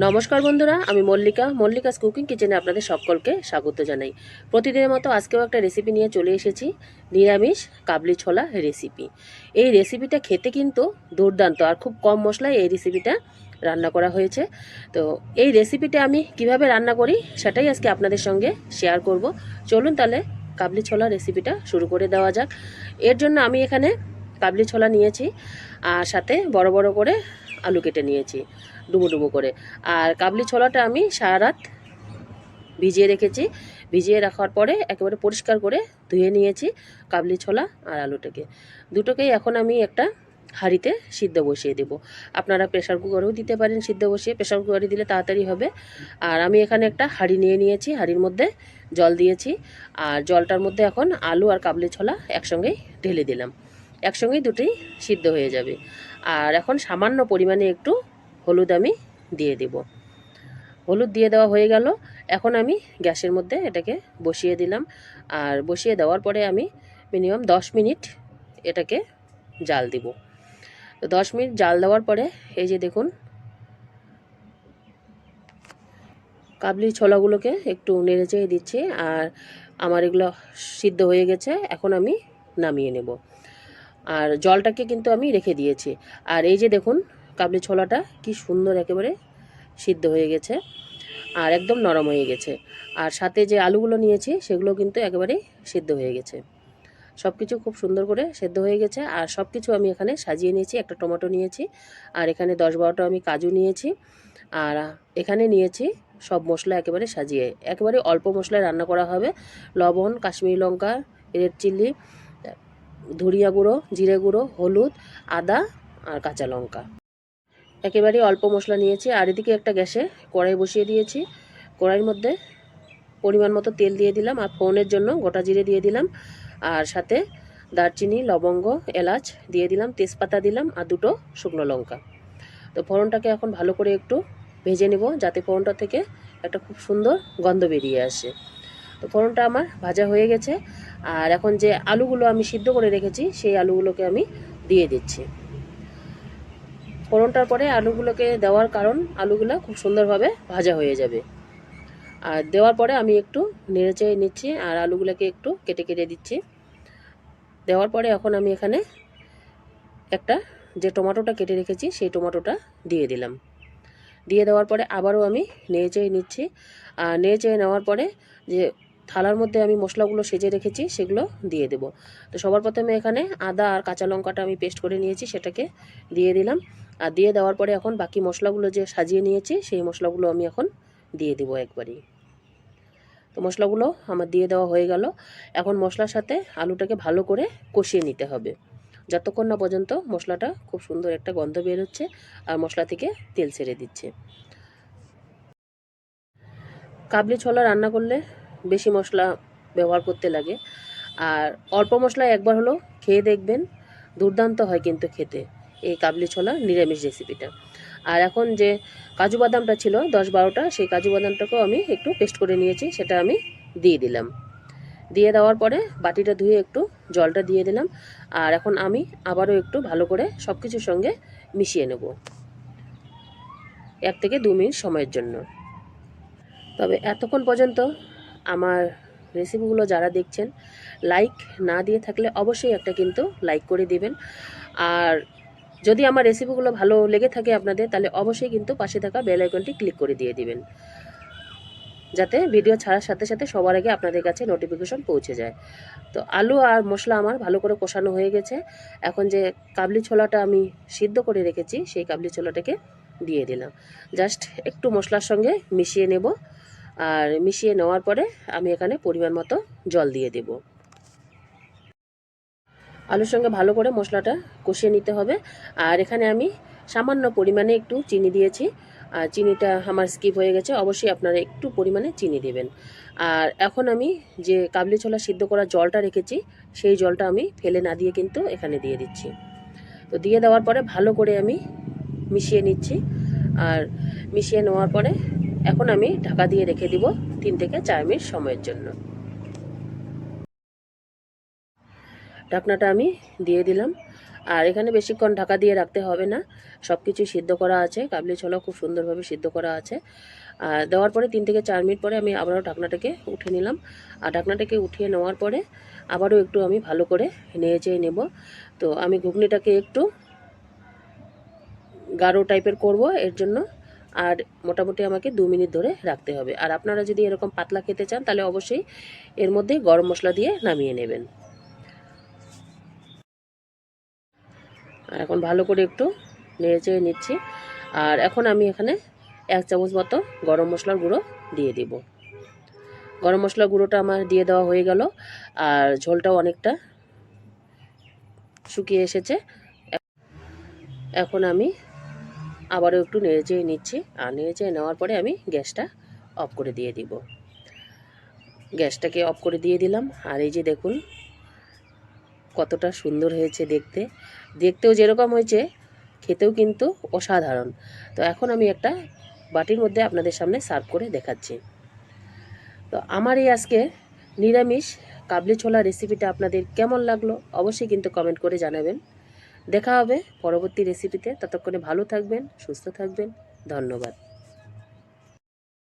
নমস্কার বন্ধুরা, আমি মল্লিকা। মল্লিকাস কুকিং কিচেনে আপনাদের সকলকে স্বাগত জানাই। প্রতিদিনের মতো আজকেও একটা রেসিপি নিয়ে চলে এসেছি, নিরামিষ কাবলি ছোলা রেসিপি এই রেসিপিটা খেতে কিন্তু দুর্দান্ত, আর খুব কম মশলায় এই রেসিপিটা রান্না করা হয়েছে। তো এই রেসিপিটা আমি কীভাবে রান্না করি, সেটাই আজকে আপনাদের সঙ্গে শেয়ার করব। চলুন তাহলে কাবলি ছোলা রেসিপিটা শুরু করে দেওয়া যাক। এর জন্য আমি এখানে কাবলি ছোলা নিয়েছি, আর সাথে বড় বড় করে আলু কেটে নিয়েছি ডুবো ডুবো করে। আর কাবলি ছোলাটা আমি সারা রাত ভিজিয়ে রেখেছি। ভিজিয়ে রাখার পরে একেবারে পরিষ্কার করে ধুয়ে নিয়েছি কাবলি ছোলা আর আলুটাকে। দুটোকেই এখন আমি একটা হাঁড়িতে সিদ্ধ বসিয়ে দেব। আপনারা প্রেশার কুকারেও দিতে পারেন সিদ্ধ বসিয়ে। প্রেশার কুকারে দিলে তাড়াতাড়ি হবে। আর আমি এখানে একটা হাঁড়ি নিয়ে নিয়েছি। হাঁড়ির মধ্যে জল দিয়েছি। আর জলটার মধ্যে এখন আলু আর কাবলি ছোলা একসঙ্গেই ঢেলে দিলাম। একসঙ্গেই দুটোই সিদ্ধ হয়ে যাবে। আর এখন সামান্য পরিমাণে একটু হলুদ আমি দিয়ে দেব। হলুদ দিয়ে দেওয়া হয়ে গেল। এখন আমি গ্যাসের মধ্যে এটাকে বসিয়ে দিলাম। আর বসিয়ে দেওয়ার পরে আমি মিনিমাম দশ মিনিট এটাকে জাল দিব। তো দশ মিনিট জাল দেওয়ার পরে এই যে দেখুন, কাবলি ছোলাগুলোকে একটু নেড়ে চেড়ে দিচ্ছি। আর আমার এগুলো সিদ্ধ হয়ে গেছে, এখন আমি নামিয়ে নেব। আর জলটাকে কিন্তু আমি রেখে দিয়েছি। আর এই যে দেখুন, কাবলি ছোলাটা কি সুন্দর একেবারে সিদ্ধ হয়ে গেছে আর একদম নরম হয়ে গেছে। আর সাথে যে আলুগুলো নিয়েছি, সেগুলো কিন্তু একেবারে সিদ্ধ হয়ে গেছে। সব কিছু খুব সুন্দর করে সেদ্ধ হয়ে গেছে। আর সব কিছু আমি এখানে সাজিয়ে নিয়েছি, একটা টমেটো নিয়েছি, আর এখানে দশ বারোটা আমি কাজু নিয়েছি। আর এখানে নিয়েছি সব মশলা একেবারে সাজিয়ে। একেবারে অল্প মশলায় রান্না করা হবে। লবণ, কাশ্মীরি লঙ্কা, রেড চিল্লি ধনিয়া গুঁড়ো, জিরে গুঁড়ো, হলুদ, আদা আর কাঁচা লঙ্কা। একেবারে অল্প মশলা নিয়েছি, আর এদিকে একটা গ্যাসে কড়াই বসিয়ে দিয়েছি। কড়াইয়ের মধ্যে পরিমাণ মতো তেল দিয়ে দিলাম, আর ফোড়নের জন্য গোটা জিরে দিয়ে দিলাম, আর সাথে দারচিনি, লবঙ্গ, এলাচ দিয়ে দিলাম, তেজপাতা দিলাম, আর দুটো শুকনো লঙ্কা। তো ফোড়নটাকে এখন ভালো করে একটু ভেজে নেব, যাতে ফোড়নটা থেকে একটা খুব সুন্দর গন্ধ বেরিয়ে আসে। তো ফোড়নটা আমার ভাজা হয়ে গেছে। আর এখন যে আলুগুলো আমি সিদ্ধ করে রেখেছি, সেই আলুগুলোকে আমি দিয়ে দিচ্ছি। ফোড়নটার পরে আলুগুলোকে দেওয়ার কারণ আলুগুলো খুব সুন্দরভাবে ভাজা হয়ে যাবে। আর দেওয়ার পরে আমি একটু নেড়ে চেড়ে নিচ্ছি আর আলুগুলোকে একটু কেটে কেটে দিচ্ছি। দেওয়ার পরে এখন আমি এখানে একটা যে টমেটোটা কেটে রেখেছি, সেই টমেটোটা দিয়ে দিলাম। দিয়ে দেওয়ার পরে আবারও আমি নেড়ে চেড়ে নিচ্ছি। আর নেড়ে চেড়ে নেওয়ার পরে যে থালার মধ্যে আমি মশলাগুলো সেজে রেখেছি, সেগুলো দিয়ে দেব। তো সবার প্রথমে এখানে আদা আর কাঁচা লঙ্কাটা আমি পেস্ট করে নিয়েছি, সেটাকে দিয়ে দিলাম। আর দিয়ে দেওয়ার পরে এখন বাকি মশলাগুলো যে সাজিয়ে নিয়েছি, সেই মশলাগুলো আমি এখন দিয়ে দেবো একবারই। তো মশলাগুলো আমার দিয়ে দেওয়া হয়ে গেল। এখন মশলার সাথে আলুটাকে ভালো করে কষিয়ে নিতে হবে। যতক্ষণ না পর্যন্ত মশলাটা খুব সুন্দর একটা গন্ধ বের হচ্ছে আর মশলা থেকে তেল ছেড়ে দিচ্ছে। কাবলি ছোলা রান্না করলে বেশি মশলা ব্যবহার করতে লাগে। আর অল্প মশলায় একবার হলো খেয়ে দেখবেন দুর্দান্ত হয় কিন্তু খেতে এই কাবলি ছোলা নিরামিষ রেসিপিটা আর এখন যে কাজু বাদামটা ছিল, দশ বারোটা, সেই কাজু বাদামটাকেও আমি একটু পেস্ট করে নিয়েছি, সেটা আমি দিয়ে দিলাম। দিয়ে দেওয়ার পরে বাটিটা ধুয়ে একটু জলটা দিয়ে দিলাম। আর এখন আমি আবারও একটু ভালো করে সব কিছুর সঙ্গে মিশিয়ে নেব। এক থেকে দু মিনিট সময়ের জন্য। তবে এতক্ষণ পর্যন্ত আমার রেসিপিগুলো যারা দেখছেন লাইক না দিয়ে থাকলে অবশ্যই একটা কিন্তু লাইক করে দিবেন। আর যদি আমার রেসিপিগুলো ভালো লেগে থাকে আপনাদের, তাহলে অবশ্যই কিন্তু পাশে থাকা বেল আইকনটি ক্লিক করে দিয়ে দিবেন। যাতে ভিডিও ছাড়ার সাথে সাথে সবার আগে আপনাদের কাছে নোটিফিকেশন পৌঁছে যায়। তো আলু আর মশলা আমার ভালো করে কষানো হয়ে গেছে। এখন যে কাবলি ছোলাটা আমি সিদ্ধ করে রেখেছি, সেই কাবলি ছোলাটাকে দিয়ে দিলাম। জাস্ট একটু মশলার সঙ্গে মিশিয়ে নেব। আর মিশিয়ে নেওয়ার পরে আমি এখানে পরিমাণ মতো জল দিয়ে দেব। আলুর সঙ্গে ভালো করে মশলাটা কষিয়ে নিতে হবে। আর এখানে আমি সামান্য পরিমাণে একটু চিনি দিয়েছি। আর চিনিটা আমার স্কিপ হয়ে গেছে, অবশ্যই আপনারা একটু পরিমাণে চিনি দেবেন। আর এখন আমি যে কাবলি ছোলা সিদ্ধ করা জলটা রেখেছি, সেই জলটা আমি ফেলে না দিয়ে কিন্তু এখানে দিয়ে দিচ্ছি। তো দিয়ে দেওয়ার পরে ভালো করে আমি মিশিয়ে নিচ্ছি। আর মিশিয়ে নেওয়ার পরে এখন আমি ঢাকা দিয়ে রেখে দিব তিন থেকে চার মিনিট সময়ের জন্য। ঢাকনাটা আমি দিয়ে দিলাম। আর এখানে বেশিক্ষণ ঢাকা দিয়ে রাখতে হবে না। সব কিছু সিদ্ধ করা আছে। কাবলি ছোলা খুব সুন্দরভাবে সিদ্ধ করা আছে। আর দেওয়ার পরে তিন থেকে চার মিনিট পরে আমি আবারও ঢাকনাটাকে উঠে নিলাম। আর ঢাকনাটাকে উঠিয়ে নেওয়ার পরে আবারও একটু আমি ভালো করে নেড়ে চেয়ে নেব। তো আমি ঘুগনিটাকে একটু গাঢ় টাইপের করব। এর জন্য আর মোটামুটি আমাকে দু মিনিট ধরে রাখতে হবে। আর আপনারা যদি এরকম পাতলা খেতে চান, তাহলে অবশ্যই এর মধ্যে গরম মশলা দিয়ে নামিয়ে নেবেন। আর এখন ভালো করে একটু নেড়ে চেড়ে নিচ্ছি। আর এখন আমি এখানে এক চামচ মতো গরম মশলার গুঁড়ো দিয়ে দিব। গরম মশলার গুঁড়োটা আমার দিয়ে দেওয়া হয়ে গেল। আর ঝোলটাও অনেকটা শুকিয়ে এসেছে। এখন আমি আবারও একটু নেড়ে চেয়ে নিচ্ছি। আর নেড়ে চেয়ে নেওয়ার পরে আমি গ্যাসটা অফ করে দিয়ে দিব। গ্যাসটাকে অফ করে দিয়ে দিলাম। আর এই যে দেখুন, কতটা সুন্দর হয়েছে দেখতে। দেখতেও যেরকম হয়েছে, খেতেও কিন্তু অসাধারণ। তো এখন আমি একটা বাটির মধ্যে আপনাদের সামনে সার্ভ করে দেখাচ্ছি। তো আমার এই আজকে নিরামিষ কাবলি ছোলা রেসিপিটা আপনাদের কেমন লাগল অবশ্যই কিন্তু কমেন্ট করে জানাবেন। দেখা হবে পরবর্তী রেসিপিতে ততক্ষণে ভালো থাকবেন সুস্থ থাকবেন। ধন্যবাদ।